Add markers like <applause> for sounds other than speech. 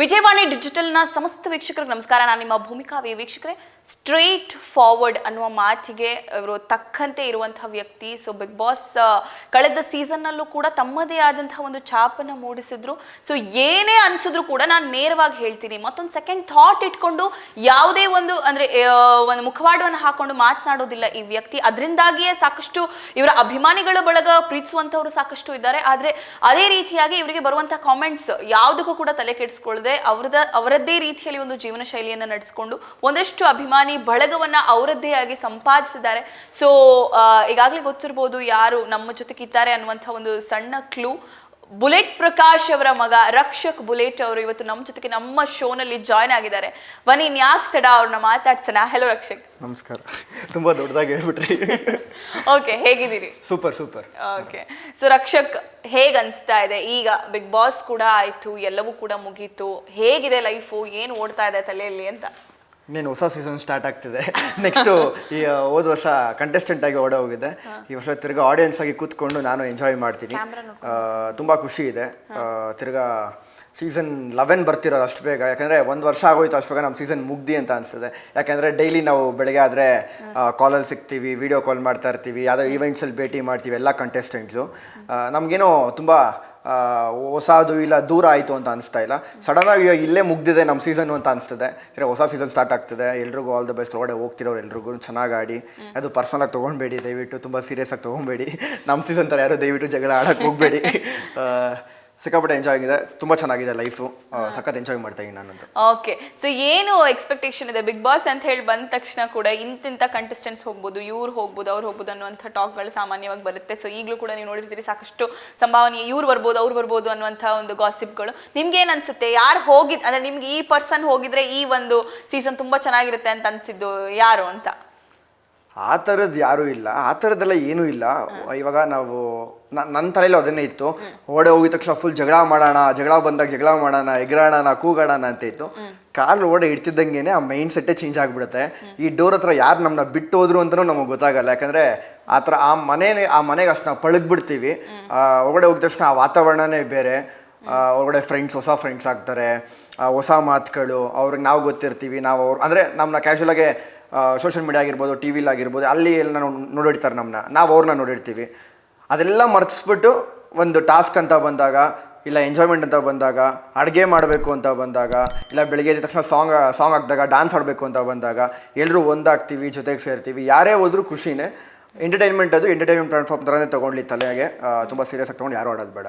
ವಿಜಯವಾಣಿ ಡಿಜಿಟಲ್ನ ಸಮಸ್ತ ವೀಕ್ಷಕರಿಗೆ ನಮಸ್ಕಾರ. ನಾನು ನಿಮ್ಮ ಭೂಮಿಕಾ ವೀಕ್ಷಕರೇ. ಸ್ಟ್ರೇಟ್ ಫಾರ್ವರ್ಡ್ ಅನ್ನುವ ಮಾತಿಗೆ ಅವರು ತಕ್ಕಂತೆ ಇರುವಂತಹ ವ್ಯಕ್ತಿ. ಸೊ ಬಿಗ್ ಬಾಸ್ ಕಳೆದ ಸೀಸನ್ನಲ್ಲೂ ಕೂಡ ತಮ್ಮದೇ ಆದಂತಹ ಒಂದು ಛಾಪನ್ನು ಮೂಡಿಸಿದ್ರು. ಸೊ ಏನೇ ಅನ್ಸಿದ್ರು ಕೂಡ ನಾನು ನೇರವಾಗಿ ಹೇಳ್ತೀನಿ. ಮತ್ತೊಂದು ಸೆಕೆಂಡ್ ಥಾಟ್ ಇಟ್ಕೊಂಡು ಯಾವುದೇ ಒಂದು ಅಂದ್ರೆ ಒಂದು ಮುಖವಾಡವನ್ನು ಹಾಕೊಂಡು ಮಾತನಾಡೋದಿಲ್ಲ ಈ ವ್ಯಕ್ತಿ. ಅದರಿಂದಾಗಿಯೇ ಸಾಕಷ್ಟು ಇವರ ಅಭಿಮಾನಿಗಳ ಬಳಗ ಪ್ರೀತಿಸುವಂತವರು ಸಾಕಷ್ಟು ಇದ್ದಾರೆ. ಆದ್ರೆ ಅದೇ ರೀತಿಯಾಗಿ ಇವರಿಗೆ ಬರುವಂತಹ ಕಾಮೆಂಟ್ಸ್ ಯಾವುದಕ್ಕೂ ಕೂಡ ತಲೆ ಕೆಡಿಸ್ಕೊಳ್ಳದೆ ಅವರದ, ಅವರದ್ದೇ ರೀತಿಯಲ್ಲಿ ಒಂದು ಜೀವನ ಶೈಲಿಯನ್ನು ನಡೆಸಿಕೊಂಡು ಒಂದಷ್ಟು ಅಭಿಮಾನಿ ಬಳಗವನ್ನ ಅವರದ್ದೇ ಆಗಿ ಸಂಪಾದಿಸಿದ್ದಾರೆ. ಸೊ ಈಗಾಗಲೇ ಗೊತ್ತಿರ್ಬೋದು ಯಾರು ನಮ್ಮ ಜೊತೆಗಿದ್ದಾರೆ ಅನ್ನುವಂಥ ಒಂದು ಸಣ್ಣ ಕ್ಲೂ ಬುಲೆಟ್ ಪ್ರಕಾಶ್ ಅವರ ಮಗ ರಕ್ಷಕ್ ಬುಲೆಟ್ ಅವರು ಇವತ್ತು ನಮ್ಮ ಜೊತೆಗೆ ನಮ್ಮ ಶೋನಲ್ಲಿ ಜಾಯ್ನ್ ಆಗಿದ್ದಾರೆ. ಬನ್ನಿ ಇನ್ಯಾಕ್ ತಡ ಅವ್ರನ್ನ ಮಾತಾಡ್ಸೋಣ. ಹಲೋ ರಕ್ಷಕ್. ನಮಸ್ಕಾರ. ತುಂಬಾ ದೊಡ್ಡದಾಗಿ ಹೇಳ್ಬಿಟ್ರಿ. ಓಕೆ ಹೇಗಿದ್ದೀರಿ? Super super. Okay so Rakshak ಹೇಗ್ ಅನ್ಸ್ತಾ ಇದೆ? ಈಗ ಬಿಗ್ ಬಾಸ್ ಕೂಡ ಆಯ್ತು ಎಲ್ಲವೂ ಕೂಡ ಮುಗೀತು. ಹೇಗಿದೆ ಲೈಫು ಏನು ಓಡ್ತಾ ಇದೆ ತಲೆಯಲ್ಲಿ ಅಂತ? ಇನ್ನೇನು ಹೊಸ ಸೀಸನ್ ಸ್ಟಾರ್ಟ್ ಆಗ್ತಿದೆ. <laughs> ನೆಕ್ಸ್ಟು ಈ ಹೋದ ವರ್ಷ ಕಂಟೆಸ್ಟೆಂಟ್ ಆಗಿ ಓಡ ಹೋಗಿದೆ. ಈ ವರ್ಷ ತಿರ್ಗಾ ಆಡಿಯನ್ಸ್ ಆಗಿ ಕೂತ್ಕೊಂಡು ನಾನು ಎಂಜಾಯ್ ಮಾಡ್ತೀನಿ. ತುಂಬ ಖುಷಿ ಇದೆ. ತಿರ್ಗಾ ಸೀಸನ್ ಲೆವೆನ್ ಬರ್ತಿರೋದು ಅಷ್ಟು ಬೇಗ. ಯಾಕಂದರೆ ಒಂದು ವರ್ಷ ಆಗೋಯ್ತು ಅಷ್ಟು ಬೇಗ ನಮ್ಮ ಸೀಸನ್ ಮುಗ್ದಿ ಅಂತ ಅನಿಸ್ತದೆ ಯಾಕಂದರೆ ಡೈಲಿ ನಾವು ಬೆಳಗ್ಗೆ ಆದರೆ ಕಾಲಲ್ಲಿ ಸಿಗ್ತೀವಿ ವಿಡಿಯೋ ಕಾಲ್ ಮಾಡ್ತಾ ಇರ್ತೀವಿ ಯಾವುದೋ ಈವೆಂಟ್ಸಲ್ಲಿ ಭೇಟಿ ಮಾಡ್ತೀವಿ ಎಲ್ಲ ಕಂಟೆಸ್ಟೆಂಟ್ಸು ನಮಗೇನೋ ತುಂಬ ಹೊಸದು ಇಲ್ಲ, ದೂರ ಆಯಿತು ಅಂತ ಅನಿಸ್ತಾ ಇಲ್ಲ. ಸಡನ್ ಆಗಿ ಇವಾಗ ಇಲ್ಲೇ ಮುಗ್ದಿದೆ ನಮ್ಮ ಸೀಸನ್ ಅಂತ ಅನಿಸ್ತದೆ. ಸರಿ, ಹೊಸ ಸೀಸನ್ ಸ್ಟಾರ್ಟ್ ಆಗ್ತದೆ. ಎಲ್ರಿಗೂ ಆಲ್ ದ ಬೆಸ್ಟ್ ಒಳಗಡೆ ಹೋಗ್ತಿರೋರು ಎಲ್ರಿಗೂ ಚೆನ್ನಾಗಿ ಆಡಿ. ಅದು ಪರ್ಸನಲಾಗಿ ತೊಗೊಳ್ಬೇಡಿ ದಯವಿಟ್ಟು. ತುಂಬ ಸೀರಿಯಸ್ ಆಗಿ ತೊಗೊಬೇಡಿ ನಮ್ಮ ಸೀಸನ್ ಥರ ಯಾರು ದಯವಿಟ್ಟು ಜಗಳ ಆಡೋಕ್ಕೆ ಹೋಗಬೇಡಿ. <laughs> ಸಿಕ್ಕಾಪಟ್ಟೆ ಎಂಜಾಯ್ ಆಗಿದೆ. ತುಂಬ ಚೆನ್ನಾಗಿದೆ ಲೈಫು ಸಖತ್ ಎಂಜಾಯ್ ಮಾಡ್ತಾ ಇದ್ದೀನಿ ನಾನಂತೂ. ಓಕೆ ಸೊ ಏನು ಎಕ್ಸ್ಪೆಕ್ಟೇಷನ್ ಇದೆ? ಬಿಗ್ ಬಾಸ್ ಅಂತ ಹೇಳಿ ಬಂದ ತಕ್ಷಣ ಕೂಡ ಇಂತಿಂತ ಕಂಟೆಸ್ಟೆಂಟ್ಸ್ ಹೋಗ್ಬೋದು ಇವ್ರು ಹೋಗ್ಬೋದು ಅವ್ರು ಹೋಗ್ಬೋದು ಅನ್ನುವಂಥ ಟಾಕ್ಗಳು ಸಾಮಾನ್ಯವಾಗಿ ಬರುತ್ತೆ. ಸೊ ಈಗಲೂ ಕೂಡ ನೀವು ನೋಡಿರ್ತೀರಿ ಸಾಕಷ್ಟು ಸಂಭಾವನೆ ಇವ್ರು ಬರ್ಬೋದು ಅವ್ರು ಬರ್ಬೋದು ಅನ್ನುವಂಥ ಒಂದು ಗಾಸಿಪ್ಗಳು ನಿಮ್ಗೆ ಏನ್ ಅನ್ಸುತ್ತೆ? ಯಾರು ಹೋಗಿದ್ ಅಂದ್ರೆ ನಿಮ್ಗೆ ಈ ಪರ್ಸನ್ ಹೋಗಿದ್ರೆ ಈ ಒಂದು ಸೀಸನ್ ತುಂಬಾ ಚೆನ್ನಾಗಿರುತ್ತೆ ಅಂತ ಅನ್ಸಿದ್ದು ಯಾರು ಅಂತ? ಆ ಥರದ್ದು ಯಾರೂ ಇಲ್ಲ. ಆ ಥರದ್ದೆಲ್ಲ ಏನೂ ಇಲ್ಲ. ಇವಾಗ ನಾವು ನನ್ನ ತಲೆಯಲ್ಲಿ ಅದನ್ನೇ ಇತ್ತು. ಓಡೆ ಹೋಗಿದ ತಕ್ಷಣ ಫುಲ್ ಜಗಳ ಮಾಡೋಣ, ಜಗಳ ಬಂದಾಗ ಜಗಳ ಮಾಡೋಣ ಎಗರಾಡೋಣ ಕೂಗಾಡೋಣ ಅಂತ ಇತ್ತು. ಕಾಲು ಓಡೆ ಇಡ್ತಿದ್ದಂಗೆ ಆ ಮೈಂಡ್ ಸೆಟ್ಟೇ ಚೇಂಜ್ ಆಗಿಬಿಡುತ್ತೆ. ಈ ಡೋರ್ ಹತ್ರ ಯಾರು ನಮ್ಮನ್ನ ಬಿಟ್ಟು ಹೋದ್ರು ಅಂತಲೂ ನಮಗೆ ಗೊತ್ತಾಗಲ್ಲ. ಯಾಕಂದರೆ ಆ ಥರ ಆ ಮನೆ ಆ ಮನೆಗೆ ಅಷ್ಟು ನಾವು ಪಳಗ್ಬಿಡ್ತೀವಿ. ಒಳಗಡೆ ಹೋಗಿದ ತಕ್ಷಣ ಆ ವಾತಾವರಣನೇ ಬೇರೆ. ಒಳಗಡೆ ಫ್ರೆಂಡ್ಸ್ ಹೊಸ ಫ್ರೆಂಡ್ಸ್ ಆಗ್ತಾರೆ. ಹೊಸ ಮಾತುಗಳು, ಅವ್ರಿಗೆ ನಾವು ಗೊತ್ತಿರ್ತೀವಿ. ನಾವು ಅವ್ರು, ಅಂದರೆ ನಮ್ಮನ್ನ ಕ್ಯಾಶುವಲಾಗೆ ಸೋಷಿಯಲ್ ಮೀಡಿಯಾ ಆಗಿರ್ಬೋದು ಟಿ ವಿಲಿ ಆಗಿರ್ಬೋದು ಅಲ್ಲಿ ಎಲ್ಲ ನೋಡಿರ್ತಾರೆ ನಮ್ಮನ್ನ ನಾವು ಅವ್ರನ್ನ ನೋಡಿರ್ತೀವಿ. ಅದೆಲ್ಲ ಮರ್ತಿಸ್ಬಿಟ್ಟು ಒಂದು ಟಾಸ್ಕ್ ಅಂತ ಬಂದಾಗ, ಇಲ್ಲ ಎಂಜಾಯ್ಮೆಂಟ್ ಅಂತ ಬಂದಾಗ, ಅಡುಗೆ ಮಾಡಬೇಕು ಅಂತ ಬಂದಾಗ, ಇಲ್ಲ ಬೆಳಿಗ್ಗೆ ಎದ್ದ ತಕ್ಷಣ ಸಾಂಗ್ ಸಾಂಗ್ ಹಾಕಿದಾಗ ಡ್ಯಾನ್ಸ್ ಆಡಬೇಕು ಅಂತ ಬಂದಾಗ ಎಲ್ಲರೂ ಒಂದಾಗ್ತೀವಿ, ಜೊತೆಗೆ ಸೇರ್ತೀವಿ, ಯಾರೇ ಹೋದ್ರೂ ಖುಷಿನೇ. ಎಂಟರ್ಟೈನ್ಮೆಂಟ್ ಅದು ಎಂಟರ್ಟೈನ್ಮೆಂಟ್ ಪ್ಲಾಟ್ಫಾರ್ಮ್ ಥರನೇ ತೊಗೊಂಡ್ಲಿ ತಲೆಗೆ ತುಂಬ ಸೀರಿಯಸ್ ಆಗಿ ತೊಗೊಂಡು ಯಾರು ಆಡೋದು ಬೇಡ.